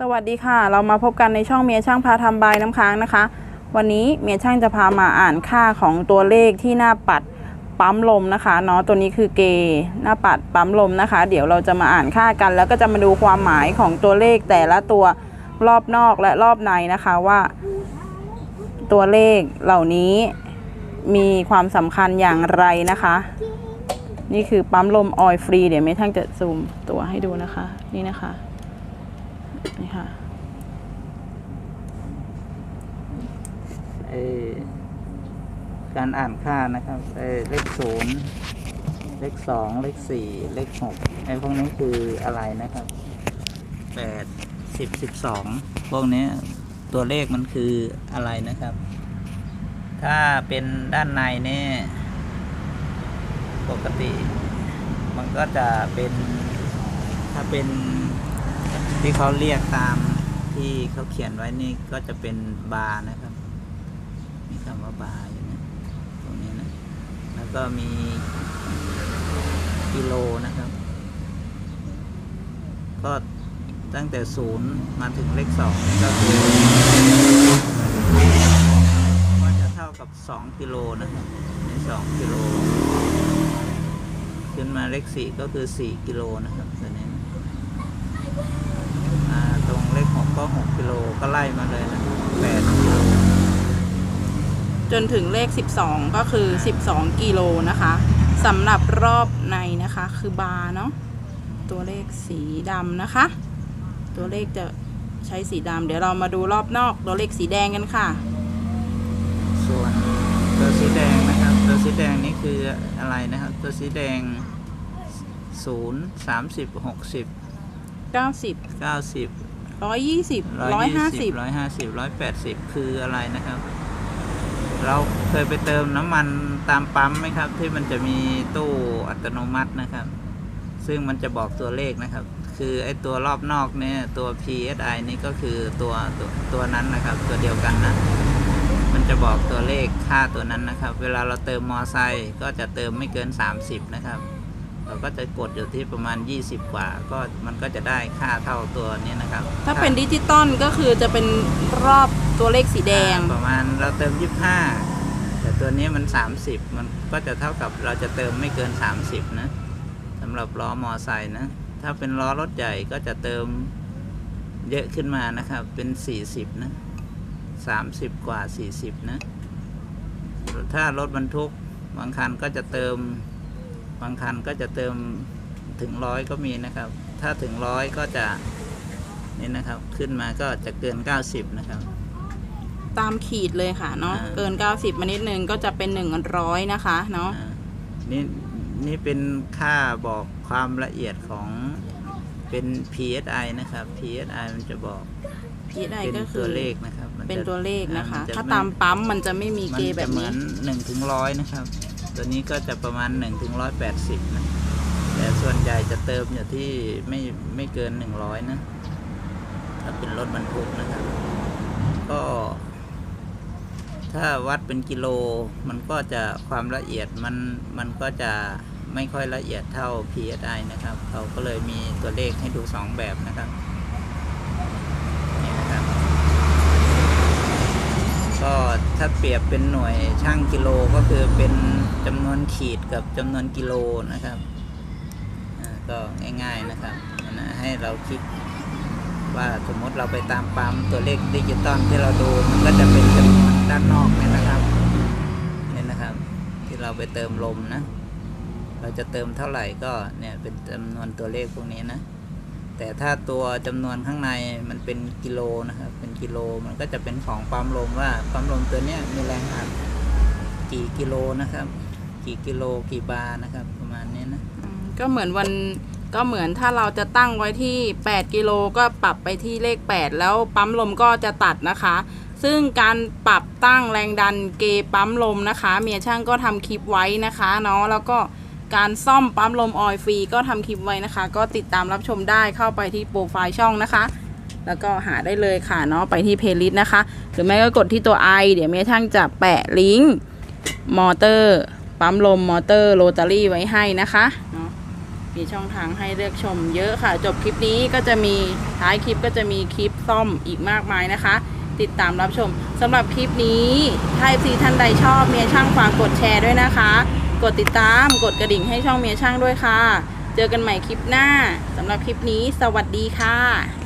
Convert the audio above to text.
สวัสดีค่ะ เรามาพบกันในช่องเมียช่างพาทำบายน้ำค้างนะคะ วันนี้เมียช่างจะพามาอ่านค่าของตัวเลขที่หน้าปัดปั๊มลมนะคะเนาะตัวนี้คือเกหน้าปัดปั๊มลมนะคะ เดี๋ยวเราจะมาอ่านค่ากัน แล้วก็จะมาดูความหมายของตัวเลขแต่ละตัวรอบนอกและรอบในนะคะว่า ตัวเลขเหล่านี้มีความสำคัญอย่างไรนะคะ นี่คือปั๊มลมออยล์ฟรีเดี๋ยวเมทั้งจะซูมตัวให้ดูนะคะ นี่นะคะ นี่ค่ะไอ้การอ่านค่านะครับเลขศูนย์เลขสองเลขสี่เลขหกไอ้พวกนี้คืออะไรนะครับแปดสิบสิบสองพวกนี้ตัวเลขมันคืออะไรนะครับ ถ้าเป็นด้านในเนี่ยปกติ มันก็จะเป็นถ้าเป็น ที่เขาเรียกตามที่เขาเขียนไว้นี่ก็จะเป็นบาร์นะครับ มีคำว่าบาร์อยู่นะตรงนี้นะ แล้วก็มีกิโลนะครับ ก็ตั้งแต่ศูนย์มาถึงเลขสองก็คือก็จะเท่ากับสองกิโลนะครับในสองกิโล ขึ้นมาเลขสี่ก็คือสี่กิโลนะครับตัวนี้ เล็กหกก็หกกิโลก็ไล่มาเลยนะแปดกิโลจนถึงเลข 12 ก็คือ 12 กิโลนะคะสำหรับรอบในนะคะ คือบาร์เนาะตัวเลขสีดำนะคะ ตัวเลขจะใช้สีดำเดี๋ยวเรามาดูรอบนอก ตัวเลขสีแดงกันค่ะ ส่วนตัวสีแดงนะครับ ตัวสีแดงนี้คืออะไรนะครับ ตัวสีแดง 0 30 60 90 90 ร้อยยี่สิบร้อยห้าสิบร้อยห้าสิบร้อยแปดสิบคืออะไรนะครับ เราเคยไปเติมน้ำมันตามปั๊มไหมครับ ที่มันจะมีตู้อัตโนมัตินะครับ ซึ่งมันจะบอกตัวเลขนะครับ คือไอตัวรอบนอกเนี่ยตัว PSI นี่ก็คือตัวตัวตัวนั้นนะครับ ตัวเดียวกันนะมันจะบอกตัวเลขค่าตัวนั้นนะครับ เวลาเราเติมมอไซค์ก็จะเติมไม่เกิน 30 นะครับ เราก็จะกดอยู่ที่ประมาณ 20 กว่า ก็มันก็จะได้ค่าเท่าตัวนี้นะครับถ้าเป็นดิจิตอลก็คือจะเป็นรอบตัวเลขสีแดง ประมาณเราเติม 25 แต่ตัวนี้มัน 30 มันก็จะเท่ากับเราจะเติมไม่เกิน 30 นะสำหรับล้อมอไซค์นะ ถ้าเป็นล้อรถใหญ่ก็จะเติมเยอะขึ้นมานะครับ เป็น 40 นะ 30 กว่า 40 นะ ถ้ารถบรรทุกบางคันก็จะเติม บางคันก็จะเติมถึงร้อยก็มีนะครับ ถ้าถึงร้อยก็จะนี่นะครับ ขึ้นมาก็จะเกิน 90 นะครับ ตามขีดเลยค่ะเนาะอ่า เกิน 90 มานิดนึงก็จะเป็น 100 นะคะเนาะอ่านี่นี่เป็นค่าบอกความละเอียดของเป็น PSI นะครับ PSI มันจะบอกพีดไอเป็นก็คืตัอวเลขนะครับมัจะเป็นตัวเลขนะคะ อ่ถ้ามัจตามปั๊มมันจะไม่มีมันเกแบจะบเหมืนี้อน1ถึงร้อยนะครับ ตัวนี้ก็จะประมาณ1ถึง180 นะ แต่ส่วนใหญ่จะเติมอยู่ที่ไม่ไม่เกิน 100 นะ ถ้าเป็นรถบรรทุกนะครับ ก็ ถ้าวัดเป็นกิโล มันก็จะความละเอียดมันมันก็จะไม่ค่อยละเอียดเท่า PSI นะครับเขาก็เลยมีตัวเลขให้ดู 2 แบบนะครับนี่นะครับ ก็ถ้าเปรียบเป็นหน่วยช่างกิโลก็คือเป็นจำนวนขีดกับจำนวนกิโลนะครับก็ง่ายๆนะครับนะให้เราคิดว่าสมมติเราไปตามปั๊มตัวเลขดิจิตอลที่เราดูมันก็จะเป็นจำนวนด้านนอกนี่นะครับเนี่ยนะครับ ที่เราไปเติมลมนะ เราจะเติมเท่าไหร่ก็เนี่ยเป็นจำนวนตัวเลขพวกนี้นะ แต่ถ้าตัวจำนวนข้างในมันเป็นกิโลนะครับ เป็นกิโลมันก็จะเป็นของปั๊มลมว่าปั๊มลมตัวเนี้ยมีแรงอัดกี่กิโลนะครับ กี่กิโลกี่บาร์นะครับ ประมาณนี้นะก็เหมือนวันก็เหมือนถ้าเราจะตั้งไว้ที่ 8 กิโลก็ปรับไปที่เลข 8 แล้วปั๊มลมก็จะตัดนะคะ ซึ่งการปรับตั้งแรงดันเกปั๊มลมนะคะ เมียช่างก็ทำคลิปไว้นะคะเนาะแล้วก็ การซ่อมปั๊มลมออยฟรีก็ทำคลิปไว้นะคะ ก็ติดตามรับชมได้เข้าไปที่โปรไฟล์ช่องนะคะ แล้วก็หาได้เลยค่ะเนาะไปที่เพลย์ลิสต์นะคะ หรือไม่ก็กดที่ตัว i เดี๋ยวเมียช่างจะแปะลิงก์มอเตอร์ปั๊มลมมอเตอร์โรตารี่ไว้ให้นะคะเนาะมีช่องทางให้เลือกชมเยอะค่ะ จบคลิปนี้ก็จะมีท้ายคลิปก็จะมีคลิปซ่อมอีกมากมายนะคะ ติดตามรับชมสำหรับคลิปนี้ถ้าซีท่านใดชอบเมียช่างฝากกดแชร์ด้วยนะคะ กดติดตามกดกระดิ่งให้ช่องเมียช่างด้วยค่ะ เจอกันใหม่คลิปหน้าสำหรับคลิปนี้ สวัสดีค่ะ